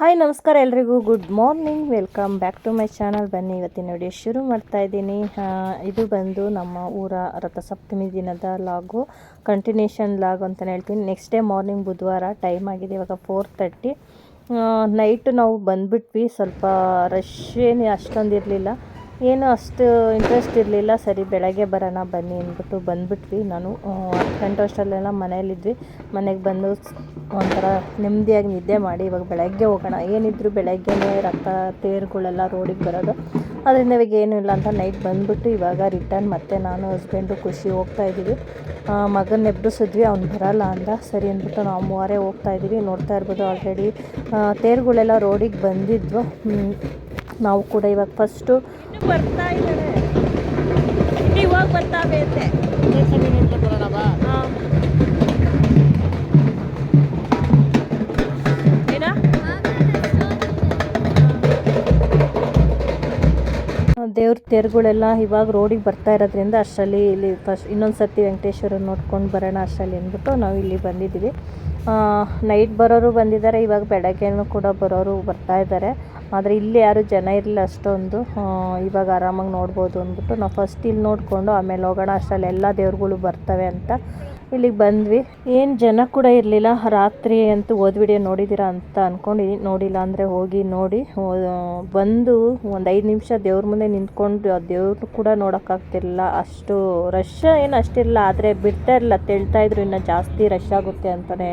Hi, ನಮಸ್ಕಾರ ಎಲ್ರಿಗೂ. Good morning welcome back to my channel ಬನ್ನಿ, ಇವತ್ತಿನ ವಿಡಿಯೋ ಶುರು ಮಾಡ್ತಾ ಇದ್ದೀನಿ. ಇದು ಬಂದು ನಮ್ಮ ಊರ ರಥಸಪ್ತಮಿ ದಿನದ ಲಾಗು ಕಂಟಿನ್ಯೂಷನ್ ಲಾಗ್ ಅಂತಲೇ ಹೇಳ್ತೀನಿ. ನೆಕ್ಸ್ಟ್ ಡೇ ಮಾರ್ನಿಂಗ್ ಬುಧವಾರ ಟೈಮ್ ಆಗಿದೆ, ಇವಾಗ ಫೋರ್ ತರ್ಟಿ ನೈಟ್ ನಾವು ಬಂದ್ಬಿಟ್ವಿ. ಸ್ವಲ್ಪ ರಶ್ ಏನು ಅಷ್ಟೊಂದು ಇರಲಿಲ್ಲ. ಏನು ಅಷ್ಟು ಇಂಟ್ರೆಸ್ಟ್ ಇರಲಿಲ್ಲ. ಸರಿ, ಬೆಳಗ್ಗೆ ಬರೋಣ ಬನ್ನಿ ಅಂದ್ಬಿಟ್ಟು ಬಂದುಬಿಟ್ವಿ. ನಾನು ಹತ್ತು ಗಂಟೆ ಅಷ್ಟರಲ್ಲೆಲ್ಲ ಮನೇಲಿದ್ವಿ ಮನೆಗೆ ಬಂದು ಒಂಥರ ನೆಮ್ಮದಿಯಾಗಿ ನಿದ್ದೆ ಮಾಡಿ ಇವಾಗ ಬೆಳಗ್ಗೆ ಹೋಗೋಣ. ಏನಿದ್ರು ಬೆಳಗ್ಗೆನೇ ರಕ್ತ ತೇರುಗಳೆಲ್ಲ ರೋಡಿಗೆ ಬರೋದು. ಅದರಿಂದ ಇವಾಗ ಏನೂ ಇಲ್ಲ ಅಂತ ನೈಟ್ ಬಂದುಬಿಟ್ಟು ಇವಾಗ ರಿಟರ್ನ್ ಮತ್ತೆ ನಾನು ಹಸ್ಬೆಂಡು ಖುಷಿ ಹೋಗ್ತಾ ಇದ್ದೀವಿ. ಮಗನ ಎಬ್ಬಿಸಿದ್ವಿ ಅವ್ನು ಬರಲ್ಲ ಅಂದ. ಸರಿ ಅಂದ್ಬಿಟ್ಟು ನಾವು ಮೂವರೇ ಹೋಗ್ತಾ ಇದ್ದೀವಿ. ನೋಡ್ತಾ ಇರ್ಬೋದು ಆಲ್ರೆಡಿ ತೇರುಗಳೆಲ್ಲ ರೋಡಿಗೆ ಬಂದಿದ್ವು. ನಾವು ಕೂಡ ಇವಾಗ ಫಸ್ಟು ಬರ್ತಾ ಇದ್ದಾರೆ. ಇವಾಗ ಬರ್ತಾವೆ ಅಂತೆ. ಏನ ದೇವ್ರ ತೇರುಗಳೆಲ್ಲ ಇವಾಗ ರೋಡಿಗೆ ಬರ್ತಾ ಇರೋದ್ರಿಂದ ಅಷ್ಟರಲ್ಲಿ ಇಲ್ಲಿ ಫಸ್ಟ್ ಇನ್ನೊಂದು ಸರ್ತಿ ವೆಂಕಟೇಶ್ವರ ನೋಡ್ಕೊಂಡು ಬರೋಣ ಅಷ್ಟರಲ್ಲಿ ಅಂದ್ಬಿಟ್ಟು ನಾವು ಇಲ್ಲಿ ಬಂದಿದ್ದೀವಿ. ನೈಟ್ ಬರೋರು ಬಂದಿದ್ದಾರೆ, ಇವಾಗ ಬೆಳಗ್ಗೆನೂ ಕೂಡ ಬರೋರು ಬರ್ತಾ ಇದ್ದಾರೆ. ಆದರೆ ಇಲ್ಲಿ ಯಾರು ಜನ ಇರಲಿಲ್ಲ ಅಷ್ಟೊಂದು. ಇವಾಗ ಆರಾಮಾಗಿ ನೋಡ್ಬೋದು ಅಂದ್ಬಿಟ್ಟು ನಾವು ಫಸ್ಟ್ ಇಲ್ಲಿ ನೋಡಿಕೊಂಡು ಆಮೇಲೆ ಹೋಗೋಣ, ಅಷ್ಟರಲ್ಲಿ ಎಲ್ಲ ದೇವ್ರುಗಳು ಬರ್ತವೆ ಅಂತ ಇಲ್ಲಿಗೆ ಬಂದ್ವಿ. ಏನು ಜನ ಕೂಡ ಇರಲಿಲ್ಲ. ರಾತ್ರಿ ಅಂತೂ ಓದ್ ವಿಡಿಯೋ ನೋಡಿದ್ದೀರಾ ಅಂತ ಅಂದ್ಕೊಂಡಿದ್ದೀನಿ ನೋಡಿಲ್ಲ ಅಂದರೆ ಹೋಗಿ ನೋಡಿ ಬಂದು ಒಂದು ಐದು ನಿಮಿಷ ದೇವ್ರ ಮುಂದೆ ನಿಂತ್ಕೊಂಡು ದೇವ್ರು ಕೂಡ ನೋಡೋಕ್ಕಾಗ್ತಿರಲಿಲ್ಲ. ಅಷ್ಟು ರಶ್ ಏನು ಅಷ್ಟಿರಲಿಲ್ಲ. ಆದರೆ ಬಿಡ್ತಾ ಇರಲಿಲ್ಲ. ತೆಳ್ತಾ ಇದ್ರು ಇನ್ನು ಜಾಸ್ತಿ ರಶ್ ಆಗುತ್ತೆ ಅಂತಲೇ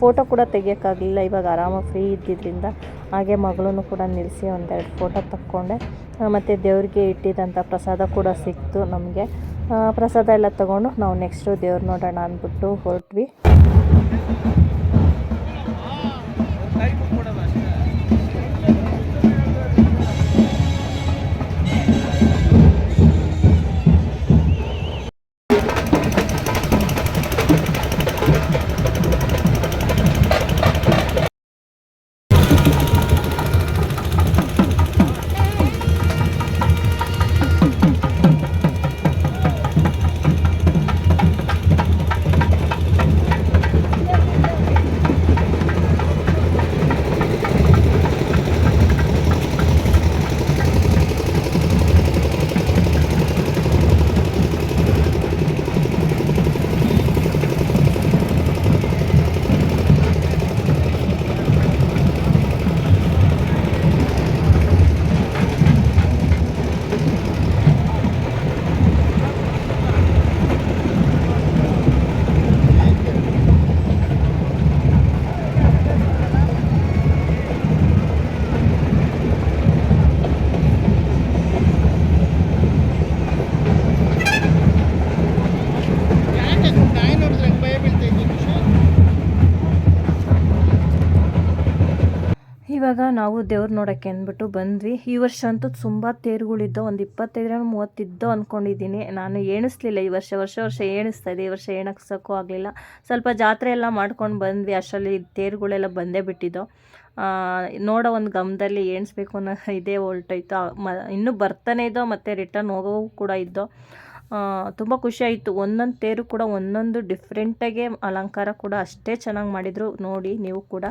ಫೋಟೋ ಕೂಡ ತೆಗಿಯೋಕ್ಕಾಗಲಿಲ್ಲ. ಇವಾಗ ಆರಾಮಾಗಿ ಫ್ರೀ ಇದ್ದಿದ್ದರಿಂದ ಹಾಗೆ ಮಗಳನ್ನು ಕೂಡ ನಿಲ್ಲಿಸಿ ಒಂದೆರಡು ಫೋಟೋ ತಕ್ಕೊಂಡೆ. ಮತ್ತು ದೇವ್ರಿಗೆ ಇಟ್ಟಿದ್ದಂಥ ಪ್ರಸಾದ ಕೂಡ ಸಿಕ್ತು ನಮಗೆ. ಪ್ರಸಾದ ಎಲ್ಲ ತಗೊಂಡು ನಾವು ನೆಕ್ಸ್ಟು ದೇವ್ರು ನೋಡೋಣ ಅಂದ್ಬಿಟ್ಟು ಹೊರಟ್ವಿ. ಇವಾಗ ನಾವು ದೇವ್ರು ನೋಡೋಕ್ಕೆ ಅಂದ್ಬಿಟ್ಟು ಬಂದ್ವಿ. ಈ ವರ್ಷ ಅಂತೂ ತುಂಬ ತೇರುಗಳಿದ್ದೋ ಒಂದು ಇಪ್ಪತ್ತೈದರ ಮೂವತ್ತಿದ್ದೋ ಅಂದ್ಕೊಂಡಿದ್ದೀನಿ ನಾನು ಎಣಿಸ್ಲಿಲ್ಲ ಈ ವರ್ಷ. ವರ್ಷ ವರ್ಷ ಎಣಿಸ್ತಾ ಇದೆ. ಈ ವರ್ಷ ಏಣಕ್ಸೋಕ್ಕೂ ಆಗಲಿಲ್ಲ. ಸ್ವಲ್ಪ ಜಾತ್ರೆ ಎಲ್ಲ ಮಾಡ್ಕೊಂಡು ಬಂದ್ವಿ. ಅಷ್ಟರಲ್ಲಿ ತೇರುಗಳೆಲ್ಲ ಬಂದೇ ಬಿಟ್ಟಿದ್ದೋ ನೋಡೋ ಒಂದು ಗಮದಲ್ಲಿ ಏಣಿಸ್ಬೇಕು ಅನ್ನೋ ಇದೇ ಹೊಲ್ಟೋಯ್ತು ಮ, ಇನ್ನೂ ಬರ್ತಾನೆ ಇದ್ದೋ ಮತ್ತು ರಿಟರ್ನ್ ಹೋಗೋ ಕೂಡ ಇದ್ದೋ. ತುಂಬ ಖುಷಿ ಆಯಿತು. ಒಂದೊಂದು ತೇರು ಕೂಡ ಒಂದೊಂದು ಡಿಫ್ರೆಂಟಾಗೆ ಅಲಂಕಾರ ಕೂಡ ಅಷ್ಟೇ ಚೆನ್ನಾಗಿ ಮಾಡಿದರು. ನೋಡಿ ನೀವು ಕೂಡ.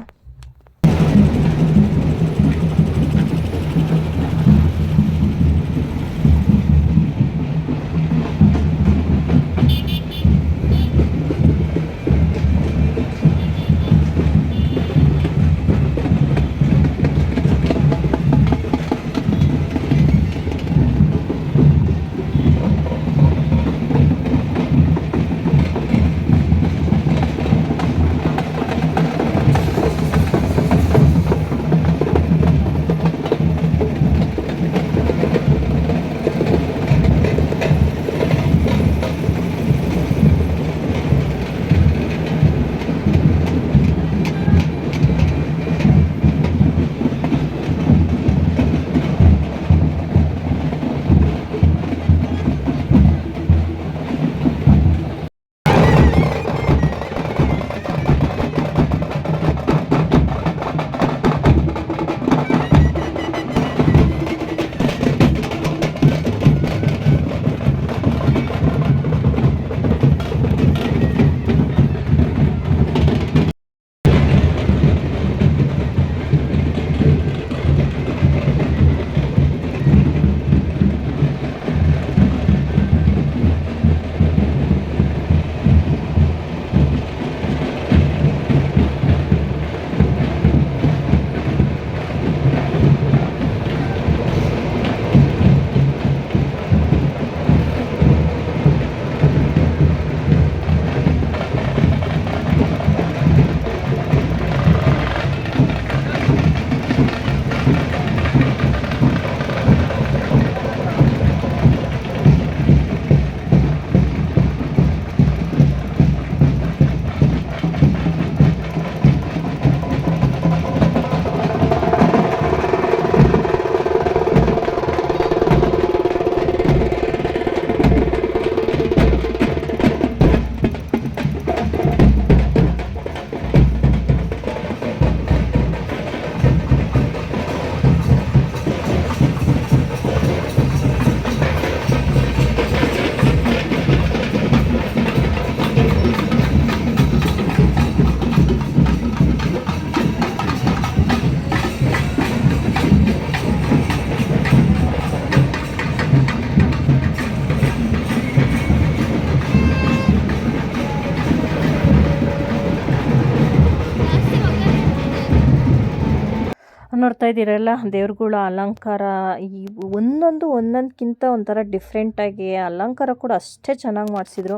ನೋಡ್ತಾ ಇದ್ದೀರಲ್ಲ, ದೇವ್ರಗಳ ಅಲಂಕಾರ, ಈ ಒಂದೊಂದು ಒಂದೊಂದಕ್ಕಿಂತ ಒಂಥರ ಡಿಫ್ರೆಂಟಾಗಿ ಅಲಂಕಾರ ಕೂಡ ಅಷ್ಟೇ ಚೆನ್ನಾಗಿ ಮಾಡಿಸಿದ್ರು.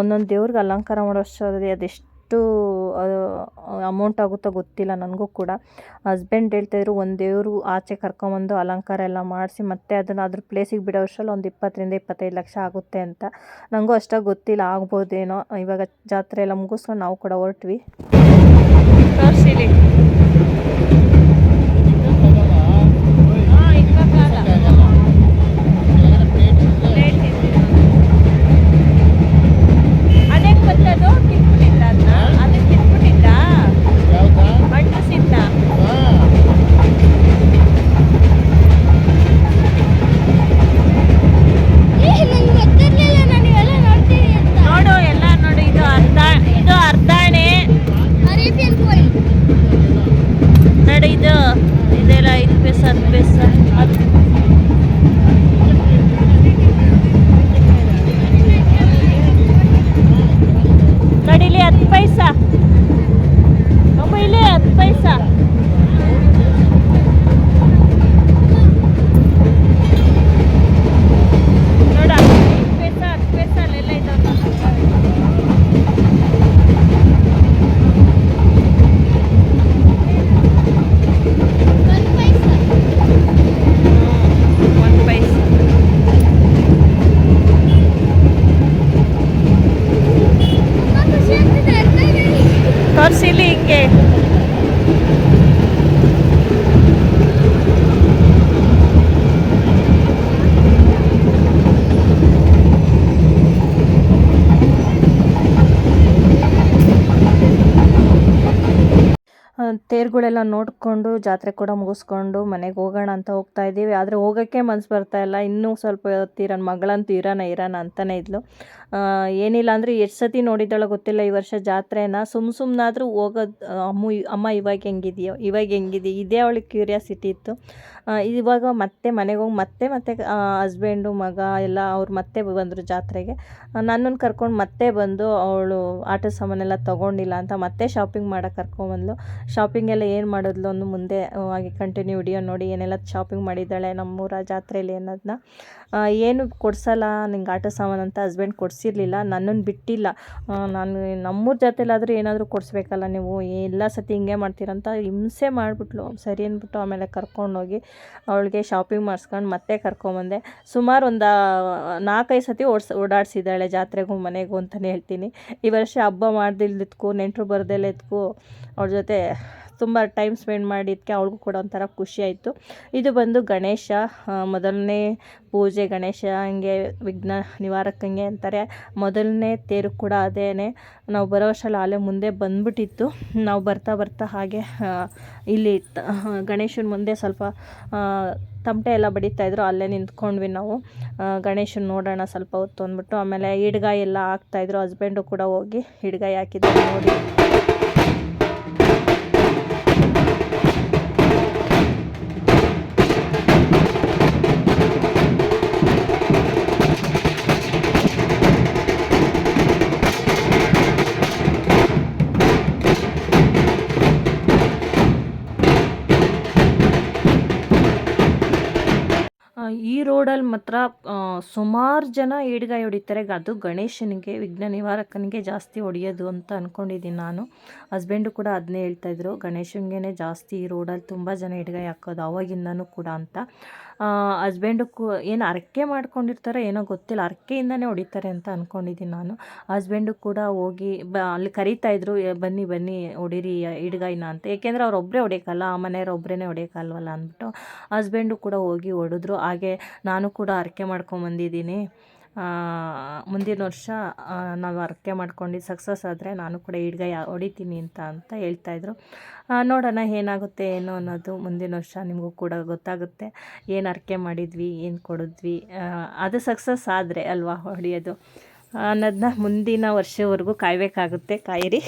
ಒಂದೊಂದು ದೇವ್ರಿಗೆ ಅಲಂಕಾರ ಮಾಡೋಷ್ಟರಲ್ಲಿ ಅದೆಷ್ಟು ಅಮೌಂಟ್ ಆಗುತ್ತೋ ಗೊತ್ತಿಲ್ಲ ನನಗೂ ಕೂಡ. ಹಸ್ಬೆಂಡ್ ಹೇಳ್ತಾಯಿದ್ರು ಒಂದು ದೇವರು ಆಚೆ ಕರ್ಕೊಂಬಂದು ಅಲಂಕಾರ ಎಲ್ಲ ಮಾಡಿಸಿ ಮತ್ತೆ ಅದನ್ನು ಅದ್ರ ಪ್ಲೇಸಿಗೆ ಬಿಡೋ ಅಷ್ಟರಲ್ಲಿ ಒಂದು ಇಪ್ಪತ್ತರಿಂದ ಇಪ್ಪತ್ತೈದು ಲಕ್ಷ ಆಗುತ್ತೆ ಅಂತ. ನನಗೂ ಅಷ್ಟಾಗಿ ಗೊತ್ತಿಲ್ಲ, ಆಗ್ಬೋದೇನೋ. ಇವಾಗ ಜಾತ್ರೆ ಎಲ್ಲ ಮುಗಿಸ್ಕೊಂಡು ನಾವು ಕೂಡ ಹೊರಟ್ವಿ. ತೇರುಗಳೆಲ್ಲ ನೋಡಿಕೊಂಡು ಜಾತ್ರೆ ಕೂಡ ಮುಗಿಸ್ಕೊಂಡು ಮನೆಗೆ ಹೋಗೋಣ ಅಂತ ಹೋಗ್ತಾ ಇದ್ದೀವಿ. ಆದರೆ ಹೋಗೋಕ್ಕೆ ಮನ್ಸು ಬರ್ತಾ ಇಲ್ಲ. ಇನ್ನೂ ಸ್ವಲ್ಪ ಹೊತ್ತು ಇರೋಣ ಮಗಳಂತೂ ಇರೋಣ ಇರೋಣ ಅಂತಲೇ ಇದ್ಲು. ಏನಿಲ್ಲ ಅಂದರೆ ಎಷ್ಟು ಸತಿ ನೋಡಿದ್ದಾಳೋ ಗೊತ್ತಿಲ್ಲ ಈ ವರ್ಷ ಜಾತ್ರೆನ. ಸುಮ್ಮ ಸುಮ್ಮನಾದರೂ ಹೋಗೋದು ಅಮ್ಮ ಅಮ್ಮ ಇವಾಗ ಹೆಂಗಿದೆಯೋ, ಇವಾಗ ಹೆಂಗಿದೆ ಇದೇ ಅವಳಿಗೆ ಕ್ಯೂರಿಯಾಸಿಟಿ ಇತ್ತು. ಇವಾಗ ಮತ್ತೆ ಮನೆಗೆ ಹೋಗಿ, ಮತ್ತೆ ಮತ್ತೆ ಹಸ್ಬೆಂಡು ಮಗ ಎಲ್ಲ ಅವ್ರು ಮತ್ತೆ ಬಂದರು ಜಾತ್ರೆಗೆ. ನನ್ನನ್ನು ಕರ್ಕೊಂಡು ಮತ್ತೆ ಬಂದು ಅವಳು ಆಟ ಸಾಮಾನೆಲ್ಲ ತೊಗೊಂಡಿಲ್ಲ ಅಂತ ಮತ್ತೆ ಶಾಪಿಂಗ್ ಮಾಡೋಕೆ ಶಾಪಿಂಗ್ ಎಲ್ಲ ಏನು ಮಾಡಿದ್ಲು ಒಂದು ಮುಂದೆ ಹಾಗೆ ಕಂಟಿನ್ಯೂ ವಿಡಿಯೋ ನೋಡಿ ಏನೆಲ್ಲ ಶಾಪಿಂಗ್ ಮಾಡಿದ್ದಾಳೆ ನಮ್ಮೂರ ಜಾತ್ರೆಯಲ್ಲಿ ಅನ್ನೋದನ್ನ ಏನು ಕೊಡ್ಸಲ್ಲ ನಿಂಗೆ ಆಟ ಸಾಮಾನು ಅಂತ ಹಸ್ಬೆಂಡ್ ಕೊಡಿಸಿರ್ಲಿಲ್ಲ ನನ್ನನ್ನು ಬಿಟ್ಟಿಲ್ಲ. ನಾನು ನಮ್ಮೂರ ಜಾತ್ರೆಲಾದರೂ ಏನಾದರೂ ಕೊಡಿಸ್ಬೇಕಲ್ಲ ನೀವು? ಎಲ್ಲ ಸತಿ ಹಿಂಗೆ ಮಾಡ್ತೀರಂತ ಹಿಂಸೆ ಮಾಡಿಬಿಟ್ಲು. ಸರಿ ಅಂದ್ಬಿಟ್ಟು ಆಮೇಲೆ ಕರ್ಕೊಂಡೋಗಿ ಅವಳಿಗೆ ಶಾಪಿಂಗ್ ಮಾಡಿಸ್ಕೊಂಡು ಮತ್ತೆ ಕರ್ಕೊಂಬಂದೆ. ಸುಮಾರು ಒಂದು ನಾಲ್ಕೈದು ಸತಿ ಓಡಿಸ್, ಓಡಾಡಿಸಿದ್ದಾಳೆ ಜಾತ್ರೆಗೂ ಮನೆಗೂ ಅಂತಲೇ ಹೇಳ್ತೀನಿ. ಈ ವರ್ಷ ಹಬ್ಬ ಮಾಡ್ದಿಲ್ದಿದ್ಕು ನೆಂಟರು ಬರ್ದೆಲ್ಲ ಅವ್ರ ಜೊತೆ ತುಂಬ ಟೈಮ್ ಸ್ಪೆಂಡ್ ಮಾಡಿದ್ದಕ್ಕೆ ಅವಳಿಗೂ ಕೂಡ ಒಂಥರ ಖುಷಿ ಆಯಿತು. ಇದು ಬಂದು ಗಣೇಶ ಮೊದಲನೇ ಪೂಜೆ ಗಣೇಶ ಹಂಗೆ ವಿಘ್ನ ನಿವಾರಕಂಗೆ ಅಂತಾರೆ. ಮೊದಲನೇ ತೇರು ಕೂಡ ಅದೇ ನಾವು ಬರೋ ವರ್ಷ ಅಲ್ಲೇ ಮುಂದೆ ಬಂದ್ಬಿಟ್ಟಿತ್ತು. ನಾವು ಬರ್ತಾ ಬರ್ತಾ ಹಾಗೆ ಇಲ್ಲಿ ಗಣೇಶನ ಮುಂದೆ ಸ್ವಲ್ಪ ತಮಟೆ ಎಲ್ಲ ಬಡಿತಾ ಇದ್ರು. ಅಲ್ಲೇ ನಿಂತ್ಕೊಂಡ್ವಿ ನಾವು. ಗಣೇಶನ ನೋಡೋಣ ಸ್ವಲ್ಪ ಹೊತ್ತು ಅಂದ್ಬಿಟ್ಟು ಆಮೇಲೆ ಹಿಡ್ಗಾಯಿ ಎಲ್ಲ ಹಾಕ್ತಾಯಿದ್ರು ಹಸ್ಬೆಂಡು ಕೂಡ ಹೋಗಿ ಹಿಡ್ಗಾಯಿ ಹಾಕಿದ್ರು ನೋಡಿ. ಮಾತ್ರ ಸುಮಾರು ಜನ ಈಡ್ಗಾಯಿ ಹೊಡಿತಾರೆ. ಅದು ಗಣೇಶನಿಗೆ, ವಿಘ್ನ ನಿವಾರಕನಿಗೆ ಜಾಸ್ತಿ ಹೊಡೆಯೋದು ಅಂತ ಅಂದ್ಕೊಂಡಿದ್ದೀನಿ ನಾನು. ಹಸ್ಬೆಂಡು ಕೂಡ ಅದನ್ನೇ ಹೇಳ್ತಾಯಿದ್ರು ಗಣೇಶನಿಗೆ ಜಾಸ್ತಿ ರೋಡಲ್ಲಿ ತುಂಬ ಜನ ಈಡ್ಗಾಯಿ ಹಾಕೋದು, ಅವಾಗಿಂದನೂ ಕೂಡ ಅಂತ. ಹಸ್ಬೆಂಡು ಕು ಏನು ಅರಕೆ ಮಾಡ್ಕೊಂಡಿರ್ತಾರೋ ಏನೋ ಗೊತ್ತಿಲ್ಲ ಅರಕೆಯಿಂದನೇ ಹೊಡಿತಾರೆ ಅಂತ ಅಂದ್ಕೊಂಡಿದ್ದೀನಿ ನಾನು. ಹಸ್ಬೆಂಡು ಕೂಡ ಹೋಗಿ ಬ, ಅಲ್ಲಿ ಕರೀತಾ ಇದ್ರು ಬನ್ನಿ ಬನ್ನಿ, ಹೊಡಿರಿ ಈಡ್ಗಾಯಿನ ಅಂತ. ಏಕೆಂದರೆ ಅವ್ರು ಒಬ್ಬರೇ ಆ ಮನೆಯವ್ರು ಒಬ್ಬರೇ ಹೊಡಿಯೋಕ್ಕಲ್ವಲ್ಲ ಅಂದ್ಬಿಟ್ಟು. ಹಸ್ಬೆಂಡು ಕೂಡ ಹೋಗಿ ಹೊಡೆದ್ರು. ಹಾಗೆ ನಾನು ಕೂಡ ಹರಕೆ ಮಾಡ್ಕೊಂಬಂದಿದ್ದೀನಿ ಮುಂದಿನ ವರ್ಷ ನಾವು ಅರ್ಕೆ ಮಾಡ್ಕೊಂಡು ಸಕ್ಸಸ್ ಆದರೆ ನಾನು ಕೂಡ ಈಡ್ಗಾಯಿ ಹೊಡಿತೀನಿ ಅಂತ ಅಂತ ಹೇಳ್ತಾಯಿದ್ರು ನೋಡೋಣ ಏನಾಗುತ್ತೆ, ಏನು ಅನ್ನೋದು ಮುಂದಿನ ವರ್ಷ ನಿಮಗೂ ಕೂಡ ಗೊತ್ತಾಗುತ್ತೆ. ಏನು ಅರ್ಕೆ ಮಾಡಿದ್ವಿ, ಏನು ಕೊಡಿದ್ವಿ ಅದು ಸಕ್ಸಸ್ ಆದರೆ ಅಲ್ವಾ ಹೊಡೆಯೋದು. ಅನ್ನೋದನ್ನ ಮುಂದಿನ ವರ್ಷವರೆಗೂ ಕಾಯಬೇಕಾಗುತ್ತೆ, ಕಾಯಿರಿ.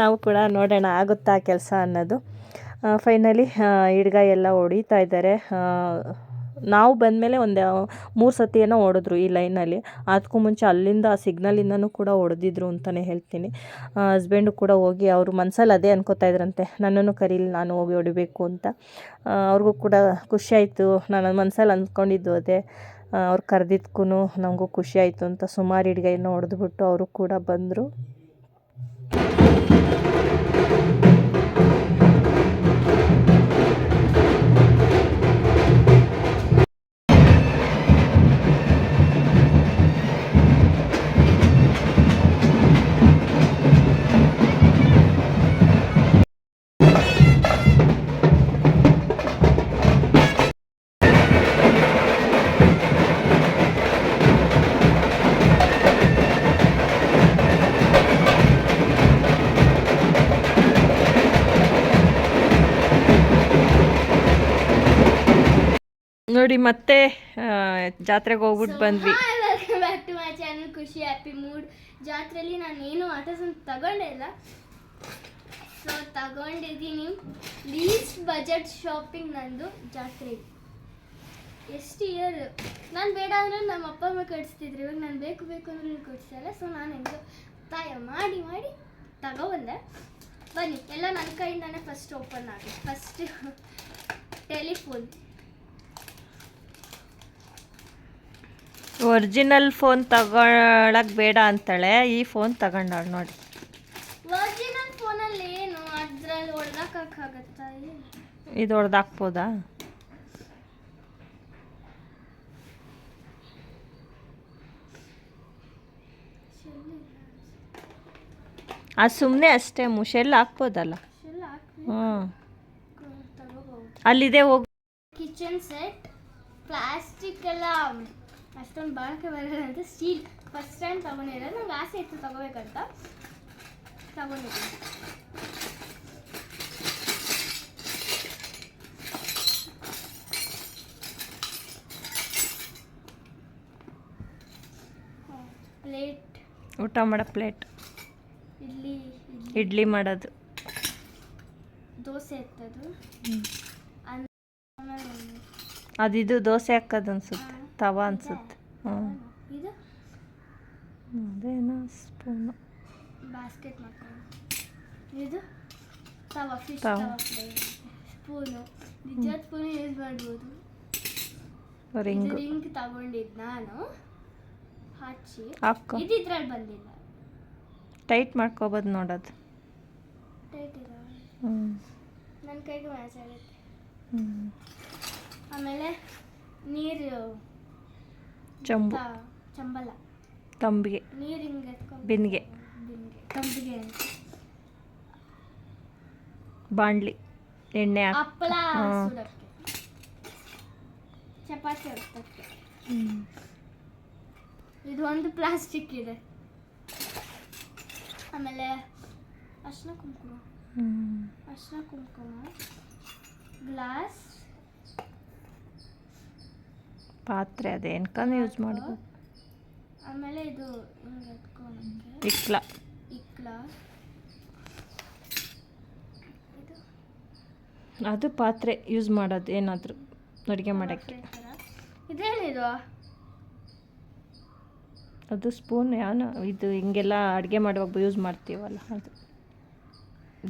ನಾವು ಕೂಡ ನೋಡೋಣ, ಆಗುತ್ತಾ ಕೆಲಸ ಅನ್ನೋದು. ಫೈನಲಿ ಹಿಡ್ಗೈ ಎಲ್ಲ ಹೊಡಿತಾ ಇದ್ದಾರೆ. ನಾವು ಬಂದಮೇಲೆ ಒಂದು ಮೂರು ಸತಿ ಏನೋ ಹೊಡೆದ್ರು ಈ ಲೈನಲ್ಲಿ. ಅದಕ್ಕೂ ಮುಂಚೆ ಅಲ್ಲಿಂದ ಆ ಸಿಗ್ನಲಿಂದನೂ ಕೂಡ ಹೊಡೆದಿದ್ರು ಅಂತಲೇ ಹೇಳ್ತೀನಿ. ಹಸ್ಬೆಂಡು ಕೂಡ ಹೋಗಿ ಅವರು ಮನ್ಸಲ್ಲಿ ಅದೇ ಅನ್ಕೋತಾ ಇದ್ರಂತೆ, ನನ್ನನ್ನು ಕರೀಲಿ, ನಾನು ಹೋಗಿ ಹೊಡಿಬೇಕು ಅಂತ. ಅವ್ರಿಗೂ ಕೂಡ ಖುಷಿಯಾಯಿತು ನಾನು ಮನ್ಸಲ್ಲಿ ಅಂದ್ಕೊಂಡಿದ್ದು ಅದೇ. ಅವ್ರು ಕರೆದಿದ್ಕೂ ನಮಗೂ ಖುಷಿ ಆಯಿತು ಅಂತ ಸುಮಾರು ಹಿಡ್ಗೈನ ಹೊಡೆದ್ಬಿಟ್ಟು ಅವರು ಕೂಡ ಬಂದರು. ನೋಡಿ ಮತ್ತೆ ಜಾತ್ರೆಗೆ ಹೋಗ್ಬಿಟ್ಟು ಬಂದ್ವಿ. ಬ್ಯಾಕ್ ಟು ಮೈ ಚಾನಲ್ ಖುಷಿ ಹ್ಯಾಪಿ ಮೂಡ್ ಜಾತ್ರೆಯಲ್ಲಿ ನಾನು ಏನು ಆಟೋಸ್ ತಗೊಂಡೆ ಇಲ್ಲ. ಸೊ ತಗೊಂಡಿದ್ದೀನಿ ಲೀಸ್ಟ್ ಬಜೆಟ್ ಶಾಪಿಂಗ್ ನಂದು ಜಾತ್ರೆ. ಎಷ್ಟು ಇಯರ್ ನಾನು ಬೇಡ ಅಂದ್ರೆ ನಮ್ಮ ಅಪ್ಪ ಅಮ್ಮ ಕಟ್ಸ್ತಿದ್ರು. ಇವಾಗ ನಾನು ಬೇಕು ಬೇಕು ಅಂದ್ರೆ ಕಟ್ಸಲ್ಲ ಸೊ ನಾನು ಹೆಂಗೆ ತಾಯ ಮಾಡಿ ಮಾಡಿ ತಗೊಬಂದೆ. ಬನ್ನಿ ಎಲ್ಲ ನನ್ನ ಕೈಯಿಂದಾನೆ ಫಸ್ಟ್ ಓಪನ್ ಆಗಿ ಫಸ್ಟ್ ಟೆಲಿಫೋನ್ ಒರಿಜಿನಲ್ ಫೋನ್ ತಗೊಳಕ್ ಬೇಡ ಅಂತಾಳೆ ಈ ಫೋನ್ ತಗೊಂಡಾಳು ನೋಡಿ. ಒರಿಜಿನಲ್ ಫೋನಲ್ಲಿ ಏನು? ಅದ್ರಲ್ಲಿ ಇದು ಹೊಡೆದಾಕ್ಬೋದಾ ಅದು ಸುಮ್ಮನೆ ಅಷ್ಟೇ ಮುಷೆಲ್ಲ ಹಾಕ್ಬೋದಲ್ಲ? ಹ್ಞೂ ಅಲ್ಲಿದೆ ಹೋಗಿ ಕಿಚನ್ ಸೆಟ್ ಪ್ಲಾಸ್ಟಿಕ್ ಎಲ್ಲ ಅಷ್ಟೊಂದು ಬಾಳಕೆ ಬರಲ್ಲ ಅಂತ ಸ್ಟೀಲ್ ಫಸ್ಟ್ ಟೈಮ್ ತಗೊಂಡಿರೋದು. ನಂಗೆ ಆಸೆ ಇತ್ತು ತಗೋಬೇಕಂತ. ತಗೊಂಡಿದ್ದೀನಿ. ಪ್ಲೇಟ್. ಊಟ ಮಾಡೋ ಪ್ಲೇಟ್. ಇಲ್ಲಿ ಇಡ್ಲಿ. ಮಾಡೋದು. ದೋಸೆ ಎತ್ತದು ಇದು ಅದಿದು ದೋಸೆ ಹಾಕೋದು ಅನ್ಸುತ್ತೆ. ತವ ಅನ್ಸುತ್ತೆ ಇದು? ಅದೇನೋ ಸ್ಪೂನು ಬಾಸ್ಕೆಟ್ ಇದು? ತವ ಫಿಶ್ ತವ. ಸ್ಪೂನು ನಿಜ ಸ್ಪೂನು ಯೂಸ್ ಮಾಡ್ಬೋದು? ರಿಂಗು. ರಿಂಗ್ ತಗೊಂಡಿದ್ದು ನಾನು. ಹಚ್ಚಿ ಹಾಕೋ. ಇದು ಇದ್ರಲ್ಲಿ ಬಂದಿಲ್ಲ. ಟೈಟ್ ಮಾಡ್ಕೋಬೋದು ನೋಡೋದು ಟೈಟ್ ಇದೆ ಹ್ಞೂ ನನ್ನ ಕೈಗೆ ಮ್ಯಾಚ್ ಆಗುತ್ತೆ. ಆಮೇಲೆ ನೀರು. ಚಂಬು. ಚಂಬಲ. ತಂಬಿಗೆ. ನೀರು ಹಿಂಗೆ ತಂಬಿಗೆ. ಬಾಂಡ್ಲಿ ಎಣ್ಣೆ ಹಪ್ಪಳ. ಸುಡಕ್ಕೆ ಚಪಾತಿ ಇದು ಒಂದು ಪ್ಲಾಸ್ಟಿಕ್ ಇದೆ. ಆಮೇಲೆ ಅರ್ಶಿನ ಕುಂಕುಮ. ಅರ್ಶಿನ ಕುಂಕುಮ ಗ್ಲಾಸ್ ಪಾತ್ರೆ ಅದೇನ್ಕಂದು ಯೂಸ್ ಮಾಡ್ಬೋದು ಆಮೇಲೆ ಇದು ಇಕ್ಲ. ಇಕ್ಲ. ಇದು? ಅದು ಪಾತ್ರೆ ಯೂಸ್ ಮಾಡೋದು ಏನಾದರೂ ಅಡುಗೆ ಮಾಡೋಕ್ಕೆ. ಇದೇನಿದು? ಅದು ಸ್ಪೂನ್ ಯಾವನು ಇದು ಹಿಂಗೆಲ್ಲ ಅಡುಗೆ ಮಾಡುವಾಗ ಯೂಸ್ ಮಾಡ್ತೀವಲ್ಲ ಅದು.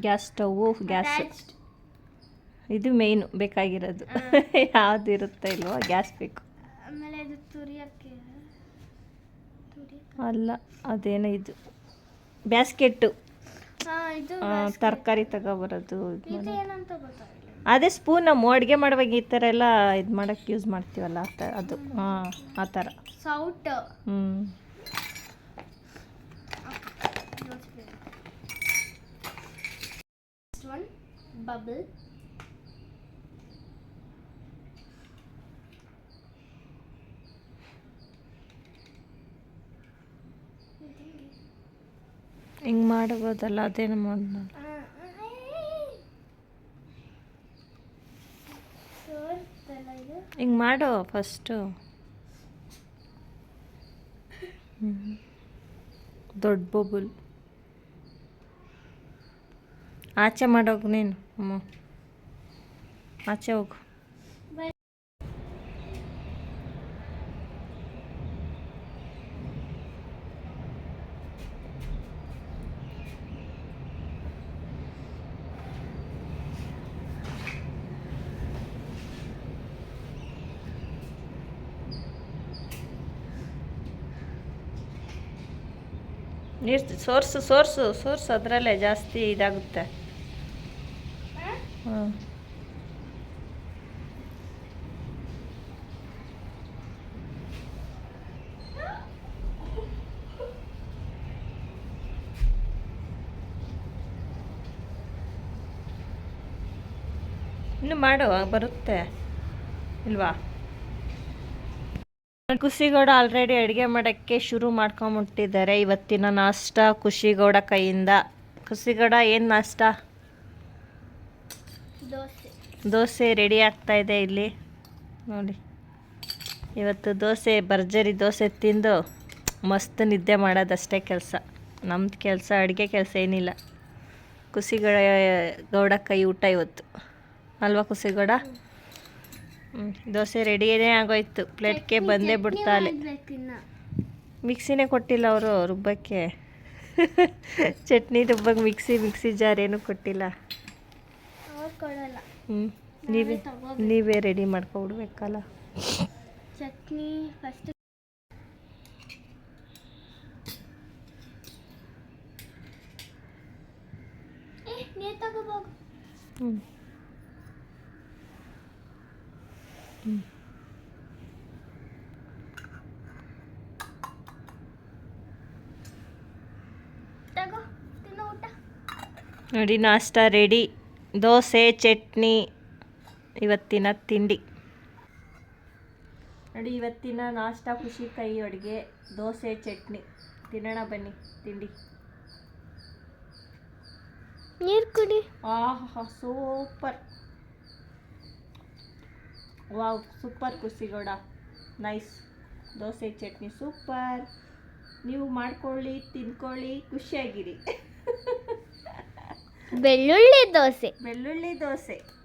ಗ್ಯಾಸ್ ಸ್ಟೌವು ಗ್ಯಾಸ್ ಇದು ಮೇಯ್ನು ಬೇಕಾಗಿರೋದು. ಯಾವ್ದು ಇರುತ್ತೆ ಇಲ್ವೋ ಗ್ಯಾಸ್ ಬೇಕು. ಇದು ತುರಿಯಕ್ಕೆ? ತುರಿ ಅಲ್ಲ ಅದೇನೋ ಇದು. ಬ್ಯಾಸ್ಕೆಟ್ಟು. ಇದು ತರಕಾರಿ ತಗೋಬರೋದು. ಏನಂತ ಗೊತ್ತಾಗಿಲ್ಲ ಅದೇ ಸ್ಪೂನ್ ನಮ್ಮ ಅಡುಗೆ ಮಾಡುವಾಗ ಈ ಥರ ಎಲ್ಲ ಇದು ಮಾಡೋಕ್ಕೆ ಯೂಸ್ ಮಾಡ್ತೀವಲ್ಲ ಆ ಥರ ಅದು. ಹಾಂ ಆ ಥರ. ಸೌಟ್ ಹ್ಞೂ Next ಹಿಂಗೆ ಮಾಡ್ಬೋದಲ್ಲ ಅದೇನು ಇದು ಹಿಂಗೆ ಮಾಡು ಫಸ್ಟು. ದೊಡ್ಡ ಬೊಬುಲ್. ಆಚೆ ಮಾಡೋಗು ನೀನು, ಅಮ್ಮ. ಆಚೆ ಹೋಗು. ನೀರು ಸೋರ್ಸು ಸೋರ್ಸು ಸೋರ್ಸು ಅದರಲ್ಲೇ ಜಾಸ್ತಿ ಇದಾಗುತ್ತೆ. ಹ್ಞೂ ಇನ್ನು ಮಾಡುವ ಬರುತ್ತೆ. ಇಲ್ವಾ? ಖುಷಿಗೌಡ ಆಲ್ರೆಡಿ ಅಡುಗೆ ಮಾಡೋಕ್ಕೆ ಶುರು ಮಾಡ್ಕೊಂಬಿಟ್ಟಿದ್ದಾರೆ. ಇವತ್ತಿನ ನಾಷ್ಟ ಖುಷಿಗೌಡ ಕೈಯಿಂದ. ಖುಷಿಗೌಡ ಏನು ನಾಷ್ಟ? ದೋಸೆ. ರೆಡಿ ಆಗ್ತಾ ಇದೆ ಇಲ್ಲಿ. ನೋಡಿ. ಇವತ್ತು ದೋಸೆ ಭರ್ಜರಿ ದೋಸೆ ತಿಂದು ಮಸ್ತ್ ನಿದ್ದೆ ಮಾಡೋದಷ್ಟೇ ಕೆಲಸ. ನಮ್ಮದು ಕೆಲಸ ಅಡುಗೆ ಕೆಲಸ ಏನಿಲ್ಲ. ಖುಷಿಗೌಡ ಗೌಡ ಕೈ ಊಟ ಇವತ್ತು. ಅಲ್ವಾ ಖುಷಿಗೌಡ? ದೋಸೆ ರೆಡಿಯೇ ಆಗೋಯ್ತು. ಪ್ಲೇಟ್ಗೆ ಬಂದೇ ಬಿಡ್ತಾಳೆ. ಮಿಕ್ಸಿನೇ ಕೊಟ್ಟಿಲ್ಲ ಅವರು ರುಬ್ಬಕ್ಕೆ. ಚಟ್ನಿ ರುಬ್ಬಕ್ಕೆ ಮಿಕ್ಸಿ ಮಿಕ್ಸಿ ಜಾರ್ ಏನೂ ಕೊಟ್ಟಿಲ್ಲ. ಹ್ಞೂ ನೀವೇ. ನೀವೇ ರೆಡಿ ಮಾಡ್ಕೊಬಿಡ್ಬೇಕಲ್ಲ. ಚಟ್ನಿ ಫಸ್ಟ್ ಹ್ಞೂ ನೋಡಿ ನಾಷ್ಟ ರೆಡಿ ದೋಸೆ ಚಟ್ನಿ ಇವತ್ತಿನ ತಿಂಡಿ. ನೋಡಿ ಇವತ್ತಿನ ನಾಷ್ಟ ಖುಷಿ ಕೈ ಅಡುಗೆ ದೋಸೆ ಚಟ್ನಿ. ತಿನ್ನೋಣ ಬನ್ನಿ ತಿಂಡಿ. ನೀರು ಕುಡಿ. ಆಹಾ ಸೂಪರ್. ವಾವ್ ಸೂಪರ್ ಕುಸಿಗೌಡ ನೈಸ್ ದೋಸೆ ಚಟ್ನಿ ಸೂಪರ್ ನೀವು ಮಾಡ್ಕೊಳ್ಳಿ ತಿನ್ಕೊಳ್ಳಿ ಖುಷಿಯಾಗಿರಿ. ಬೆಳ್ಳುಳ್ಳಿ ದೋಸೆ. ಬೆಳ್ಳುಳ್ಳಿ ದೋಸೆ.